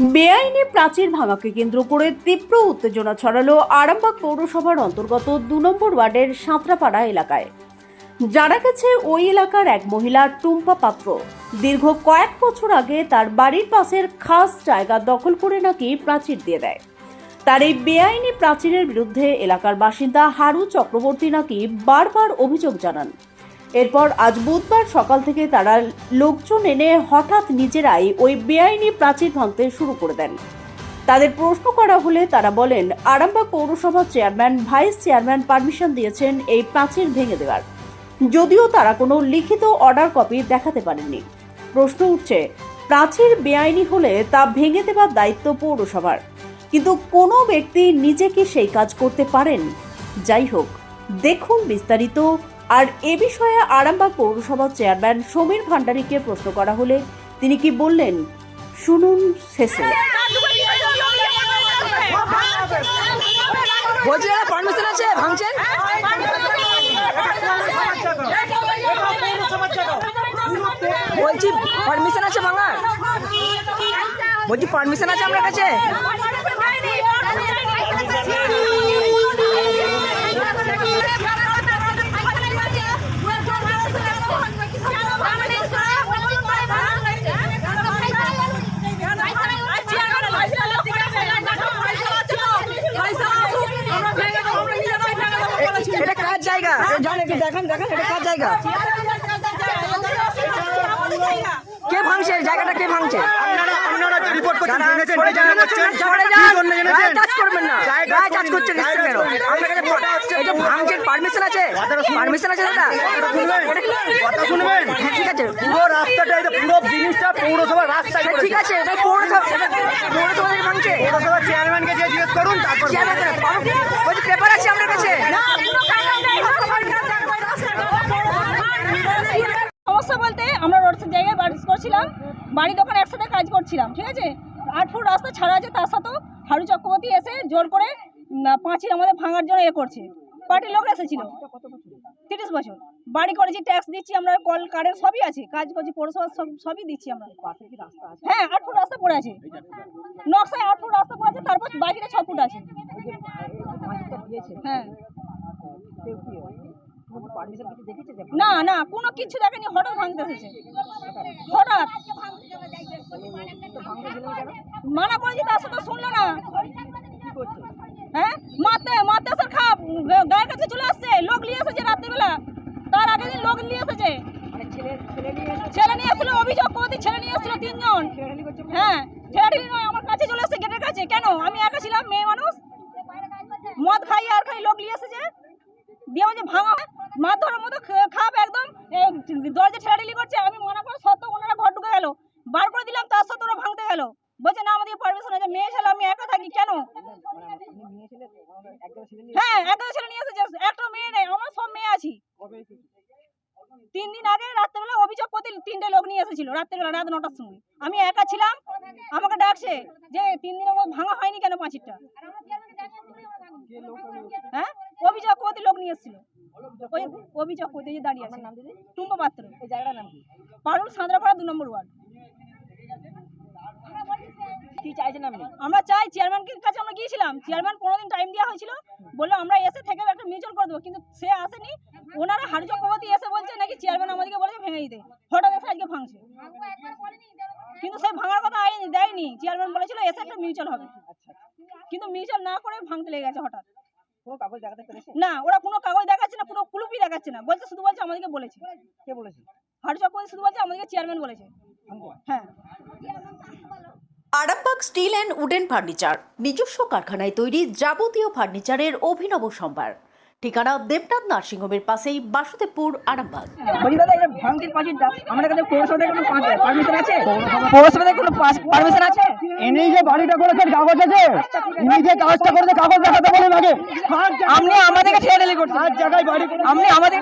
বেআইনি প্রাচীর ভাঙাকে কেন্দ্র করে তীব্র উত্তেজনা ছড়ালো আরামবাগ পৌরসভার অন্তর্গত দু নম্বর ওয়ার্ডের সাঁতরাপাড়া এলাকায়। জানা গেছে, ওই এলাকার এক মহিলা টুম্পা পাত্র। দীর্ঘ কয়েক বছর আগে তার বাড়ির পাশের খাস জায়গা দখল করে নাকি প্রাচীর দিয়ে দেয়। তার এই বেআইনি প্রাচীরের বিরুদ্ধে এলাকার বাসিন্দা হারু চক্রবর্তী নাকি বারবার অভিযোগ জানান। এরপর আজ বুধবার সকাল থেকে তারা লোকজন এনে হঠাৎ নিজেরাই ওই বেআইনি প্রাচীর ভাঙতে শুরু করে দেন। তাদের প্রশ্ন করা হলে তারা বলেন, আরামবাগ পৌরসভার চেয়ারম্যান, ভাইস চেয়ারম্যান পারমিশন দিয়েছেন এই প্রাচীর ভেঙে দেওয়ার। যদিও তারা কোনো লিখিত অর্ডার কপি দেখাতে পারেননি। প্রশ্ন উঠছে, প্রাচীর বেআইনি হলে তা ভেঙে দেওয়ার দায়িত্ব পৌরসভার। কিন্তু কোনো ব্যক্তি নিজে কি সেই কাজ করতে পারেন? যাই হোক, দেখুন বিস্তারিত আর এ বিষয়ে আরামবাগ পৌরসভার চেয়ারম্যান সমীর ভান্ডারীকে প্রশ্ন করা হলে তিনি কি বললেন? শুনুন শেষে। বলছি পারমিশন আছে? বলছি পারমিশন আছে বলছি পারমিশন আছে আপনার কাছে? এটা কার জায়গা? জান একটু দেখেন দেখেন এটা কার জায়গা? কে ভাঙছে? জায়গাটা কে ভাঙছে? আপনারা আপনারা যে রিপোর্ট করছেন জেনেছেন সরে কি করছেন কি জন্য জেনেছেন? গায়ে করবেন না। গায়ে গায়ে touch touch করছেন, গায়ে কেন? আপনার কাছে এটা ভাঙছেন পারমিশন আছে? পারমিশন আছে দাদা? কথা শুনবেন। হ্যাঁ ঠিক আছে। পুরো রাস্তাটা এটা পুরো জিনিসটা পৌরসভার রাস্তায় হ্যাঁ, ঠিক আছে এটা পৌরসভা এটা পৌরসভা ভাঙছে। পৌরসভার চেয়ারম্যানকে জিজ্ঞেস করুন তারপর চেয়ারম্যান করে, পারো- বলছি পেপার আছে আপনার কাছে সমস্যা বলতে আমরা রোড জায়গায় বাড়ি করছিলাম বাড়ি দোকানে একসাথে কাজ করছিলাম ঠিক আছে আট ফুট রাস্তা ছাড়া আছে তার সাথেও হারু চক্রবর্তী এসে জোর করে পাঁচিল আমাদের ভাঙার জন্য এ করছে। পার্টির লোক এসেছিল। তিরিশ বছর। বাড়ি করেছি ট্যাক্স দিচ্ছি আমরা কল কারেন্ট সবই আছে। কাজ করছি পৌরসভা সব সবই দিচ্ছি আমরা। হ্যাঁ আট ফুট রাস্তা পড়ে আছে। নকশায় আট ফুট রাস্তা পড়ে আছে তারপর বাকিটা ছ ফুট আছে। হ্যাঁ। না না কোনো কিছু দেখেনি হঠাৎ ভাঙতে এসেছে। হঠাৎ। মানা করেছি তার সাথে শুনলো না। হ্যাঁ? মাতে মাতে স্যার খাপ গায়ের কাছে চলে আসছে। লোক নিয়ে এসেছে রাত্রিবেলা। তার আগের দিন লোক নিয়ে এসেছে। ছেলে নিয়ে এসেছিল অভিযোগ করে ছেলে নিয়ে এসেছিল তিনজন। হ্যাঁ ছেলেটি নয় আমার কাছে চলে এসেছে গেটের কাছে কেন আমি একা ছিলাম মেয়ে মানুষ মদ খাই আর খাই লোক নিয়ে এসেছে দিয়ে আমাকে ভাঙা মাছ ধরার মতো খা- খাপ একদম এ, দরজা ঠেলাঠেলি করছে আমি মনে করে সত্ত্বেও ওনারা ঘর ঢুকে গেল বার করে দিলাম তার সাথে ওরা ভাঙতে গেল বলছে না আমাদের পারমিশন আছে মেয়ে ছেলে আমি একা থাকি কেন? হ্যাঁ একটা ছেলে নিয়ে এসেছে। একটা মেয়ে নেই আমরা সব মেয়ে আছি। তিন দিন আগে রাত্রেবেলা অভিযোগ করতে তিনটে লোক নিয়ে এসেছিল রাত্রেবেলা রাত নটার সময়। আমি একা ছিলাম আমাকে ডাকছে যে তিন দিনের মধ্যে ভাঙা হয়নি কেন পাঁচিরটা? হ্যাঁ? অভিযোগ করতে লোক নিয়ে এসেছিল। ওই অভিযোগ করতে যে দাঁড়িয়ে আছে। টুম্পা পাত্র। এই জায়গাটার নাম পারুল সাঁতরাপাড়া দু নম্বর ওয়ার্ড। কি চাইছেন আপনি? আমরা চাই চেয়ারম্যানের কাছে আমরা গিয়েছিলাম। চেয়ারম্যান পনেরো দিন টাইম দেওয়া হয়েছিল। বলল আমরা এসে থেকে একটা মিউচুয়াল করে দেবো। কিন্তু সে আসেনি। ওনারা হারু চক্রবর্তী এসে বলছে নাকি চেয়ারম্যান আমাদেরকে বলেছে ভেঙে দিতে। হঠাৎ এসে আজকে ভাঙছে। কিন্তু সে ভাঙার কথা আইনি দেয়নি। চেয়ারম্যান বলেছিল এসে একটা মিউচুয়াল হবে। কিন্তু মিউচুয়াল না করে ভাঙতে লেগে গেছে হঠাৎ। না ওরা কোনো কাগজ দেখাচ্ছে না পুরো কুলুপি দেখাচ্ছে না। বলছে শুধু বলছে আমাদেরকে বলেছে। কে বলেছে? হারু চক্রবর্তী শুধু বলছে আমাদেরকে চেয়ারম্যান বলেছে। হ্যাঁ। Arambagh steel and wooden furniture নিজস্ব কারখানায় তৈরি যাবতীয় ফার্নিচারের অভিনব সম্ভার। ঠিকানা দেবনাথ নার্সিংহোমের পাশেই বাসুদেবপুর আরামবাগ। বলছি দাদা এটা ভাঙতির পাঁচিলটা আমাদের কাছে পৌরসভা কোনো পারমিশন আছে? পৌরসভা কোনো পারমিশন আছে? ইনি যে বাড়িটা করেছেন কাগজ আছে ইনি যে কাজটা করেছে কাগজ দেখাতে বলেন আগে। আপনি আমাদেরকে ঠেলে করছেন কার জায়গায় বাড়ি আপনি আমাদের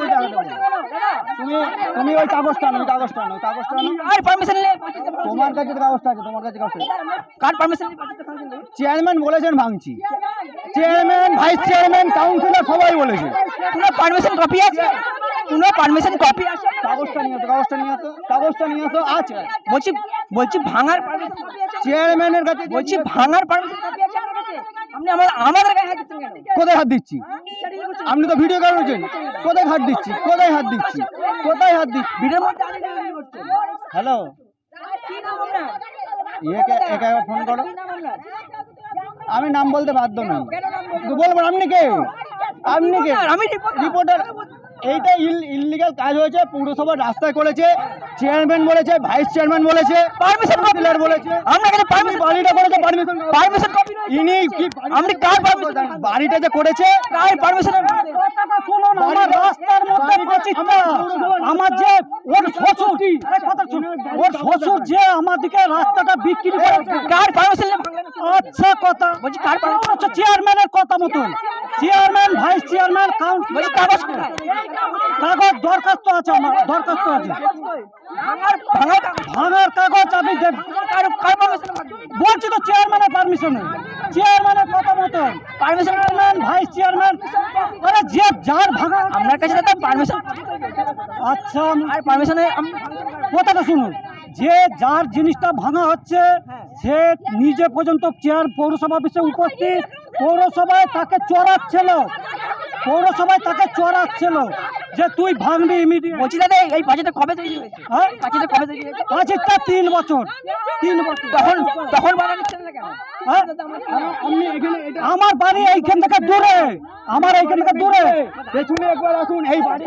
তুমি তুমি ওই কাগজটা আনো ওই কাগজটা আনো কাগজটা আনো। আর পারমিশন তোমার কাছে কাগজটা আছে তোমার কাছে কাগজটা কার পারমিশন চেয়ারম্যান বলেছেন ভাঙছি। চেয়ারম্যান ভাইস চেয়ারম্যান কাউন্সিলর সবাই বলেছে। কোনো পারমিশন কপি আছে? কোনো পারমিশন কপি আছে? কাগজটা নিয়ে আসো কাগজটা নিয়ে আসো কাগজটা নিয়ে আসো। আছে বলছি বলছি ভাঙার চেয়ারম্যানের কাছে বলছি ভাঙার পারমিশন কপি আছে আপনার কাছে? আপনি আমাদের আমাদের গায়ে হাত দিচ্ছেন কেন? কোথায় হাত দিচ্ছি? আপনি তো ভিডিও করেছেন। কোথায় হাত দিচ্ছি? কোথায় হাত দিচ্ছি? কোথায় হাত দিচ্ছি? ভিডিওর মধ্যে হ্যালো একে একে ফোন করো। আমি নাম বলতে বাধ্য নাম বলছেন? আপনি কে? আপনি কে আমি। রিপোর্টার এইটা ইলিগাল কাজ হয়েছে পৌরসভার রাস্তায় করেছে চেয়ারম্যান বলেছে ভাইস চেয়ারম্যান বলেছে পারমিশন কপি কাউন্সিলর বলেছে। আপনার কাছে পারমিশন বাড়িটা করেছে পারমিশন পারমিশন কপি ইনি কি আপনি কার পারমিশন বাড়িটা যে করেছে? কার পারমিশন শুনুন আমার রাস্তার মধ্যে প্রতিষ্ঠা আমার যে ওর শ্বশুর আরে কথা শুন ওর শ্বশুর যে আমাদেরকে রাস্তাটা বিক্রি করে কার পারমিশন আচ্ছা কথা। বলছি কার পারমিশন চেয়ারম্যানের কথা মতন। চেয়ারম্যান ভাইস চেয়ারম্যান কাউন্সিল বলছি কাগজ? কাগজ দরখাস্ত আছে আমার দরখাস্ত আছে। ভাঙার কাগজ। আমি বলছি তো চেয়ারম্যানের পারমিশনে চেয়ারম্যানের কথা মতন পারমিশন চেয়ারম্যান ভাইস চেয়ারম্যান। আরে যে যার ভাঙা আপনার কাছে তো পারমিশন আচ্ছা আর পারমিশনে কথাটা শুনুন। যে যার জিনিসটা ভাঙা হচ্ছে সে নিজে পর্যন্ত চেয়ার পৌরসভা অফিসে উপস্থিত। পৌরসভায় তাকে চড়াচ্ছিল। পৌরসভায় তাকে চড়াচ্ছিল যে তুই ভাঙবি ইমিডিয়েট বলছি দাদা এই বাজেটটা কবে তৈরি হয়েছে? হ্যাঁ? বাজেটটা কবে তৈরি হয়েছে? পাঁচটা তিন বছর। তিন বছর। তখন তখন বাধা না কেন? হ্যাঁ? আমার বাড়ি এইখান থেকে দূরে। আমার এইখান থেকে দূরে। পেছনে একবার আসুন এই বাড়ি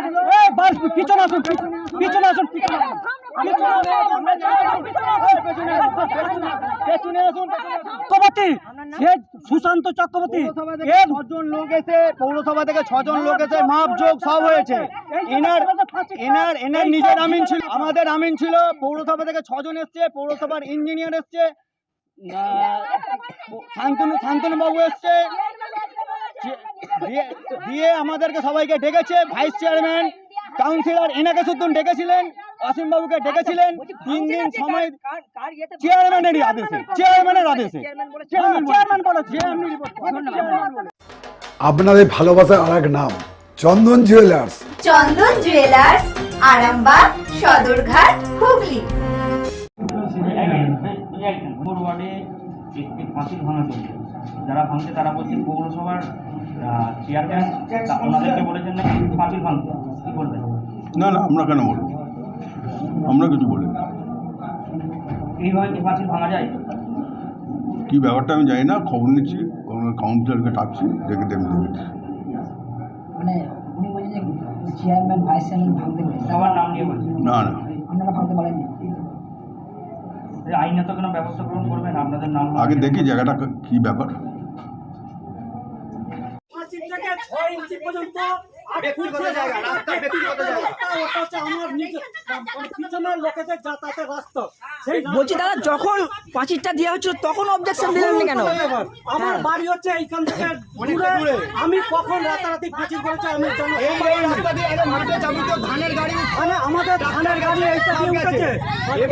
বাস পিছনে আসুন পিছনে- পিছনে আসুন। পিছনে আসুন। পিছনে আসুন। এই পেছনে আসুন, পেছনে- পেছনে আসুন। চক্রবর্তী সে সুশান্ত চক্রবর্তী। ছজন লোক এসে পৌরসভা থেকে ছজন লোক এসে মাপ যোগ সব হয়েছে। এনার এনার এনার নিজের আমিন ছিল আমাদের আমিন ছিল পৌরসভা থেকে ছজন এসছে পৌরসভার ইঞ্জিনিয়ার এসছে শান্তনু শান্তনু বাবু এসছে দিয়ে দিয়ে আমাদেরকে সবাইকে ডেকেছে ভাইস চেয়ারম্যান কাউন্সিলর এনাকে শুধু ডেকেছিলেন অসীম বাবুকে ডেকেছিলেন তিন দিন সময় চেয়ারম্যানেরই আদেশে চেয়ারম্যানের আদেশে চেয়ারম্যান বলেছে। আপনাদের ভালোবাসার আর এক নাম চন্দন জুয়েলার্স চন্দন জুয়েলার্স আরামবাগ সদরঘাট হুগলি একটি পাঁচিল ভাঙা চলছে যারা ভাঙছে তারা বলছে পৌরসভার চেয়ারম্যান ওনাদেরকে বলেছেন নাকি পাঁচিল ভাঙতে কি বলবেন? না না আমরা কেন বলব? আমরা কিছু বলি এইভাবে কি পাঁচিল ভাঙা যায়? কি ব্যাপারটা আমি জানি না খবর নিচ্ছি কাউন্সিলরকে ডাকছি ডেকে দেখে দেখেছি মানে উনি বলছেন যে চেয়ারম্যান ভাইস চেয়ারম্যান ভাঙতে বলেছে সবার নাম নিয়ে না না। আপনারা ভাঙতে আইনত কোনো ব্যবস্থা গ্রহণ করবেন আপনাদের নাম আগে দেখি জায়গাটা কি ব্যাপার। aí, se aposentou. বলছি দাদা যখন পাঁচিরটা দেওয়া হচ্ছিল তখন অবজেকশন দিলেন না কেন? আমার বাড়ি হচ্ছে এইখান থেকে দূরে। আমি কখন রাতারাতি করেছি আমি ধানের গাড়ি মানে আমাদের ধানের গাড়ি এইটা দিয়ে উঠেছে।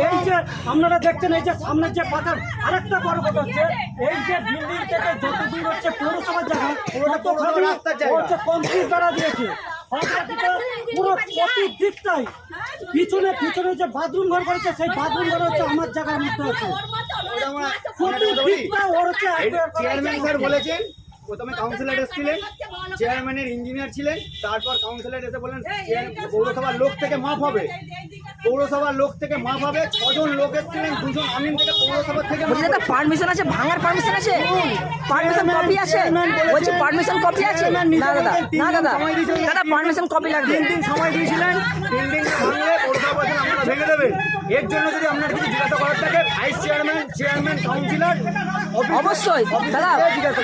এই যে আপনারা দেখছেন এই যে সামনে যে পাতার আরেকটা বড় কথা হচ্ছে এই যে বিল্ডিং থেকে যত দূর হচ্ছে পৌরসভার জায়গা ওটা তো রাস্তার জায়গা। হচ্ছে কমপ্লিট করা দিয়েছে। পুরো প্রতি দিকটাই পিছনে পিছনে যে বাথরুম ঘর করেছে সেই বাথরুম ঘর হচ্ছে আমার জায়গার মধ্যে আছে। প্রতি ওর হচ্ছে চেয়ারম্যান স্যার বলেছেন প্রথমে কাউন্সিলর এসেছিলেন চেয়ারম্যানের ইঞ্জিনিয়ার ছিলেন তারপর কাউন্সিলর এসে বললেন চেয়ার- পৌরসভার লোক থেকে মাফ হবে। পৌরসভার লোক থেকে মাফ হবে। ছজন লোক এসেছিলেন দুজন আমিন থেকে পৌরসভা থেকে পারমিশন আছে? ভাঙার পারমিশন আছে? পারমিশন কপি আছে? বলছি পারমিশন কপি আছে? না দাদা। না দাদা। দাদা পারমিশন কপি লাগবে। তিন দিন সময় দিয়েছিলেন। বিল্ডিং ভাঙলে আমরা ভেঙে দেবেন এর জন্য যদি আপনার কিছু জিজ্ঞাসা করার থাকে ভাইস চেয়ারম্যান চেয়ারম্যান কাউন্সিলর অবশ্যই। দাদা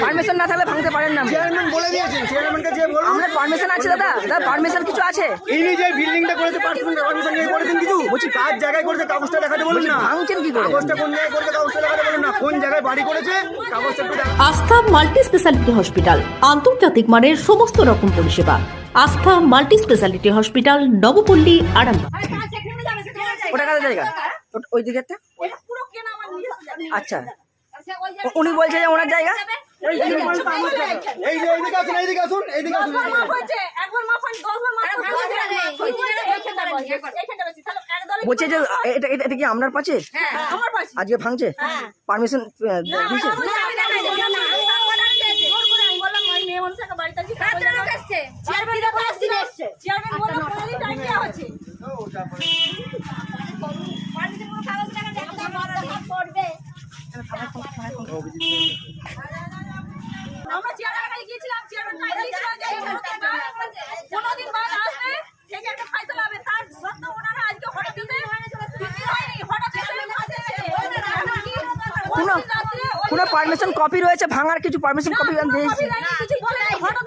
পারমিশন না থাকলে ভাঙতে পারেন না। চেয়ারম্যান বলে দিয়েছেন চেয়ারম্যানকে যে বলুন। আপনার পারমিশন আছে দাদা। দাদা পারমিশন কিছু আছে? ইনি যে বিল্ডিংটা করেছে পারমিশন নিয়ে করেছেন কিছু? বলছি কার জায়গায় করেছে কাগজটা দেখাতে বলুন না। ভাঙছেন কি করে? কাগজটা কোন জায়গায় করেছে কাগজটা দেখাতে বলুন না। কোন জায়গায় বাড়ি করেছে কাগজটা আস্থা মাল্টি স্পেশালিটি হসপিটাল আন্তর্জাতিক মানের সমস্ত রকম পরিষেবা। আস্থা multi speciality hospital Nabapally Arambagh. ওটা কাদের জায়গা ওই দিকে একটা পুরো কেনা আমার নিয়ে এসে যাবে। আচ্ছা উনি বলছে যে ওনার জায়গা বলছে যে এটা এটা- কি আপনার পাশে। আজকে ভাঙছে পারমিশন দিয়েছে বললাম, চেয়ারম্যান টাইম দেওয়া হচ্ছে। পারমিশন কপি রয়েছে ভাঙার কিছু পারমিশন কপি বলেনি, হঠাৎ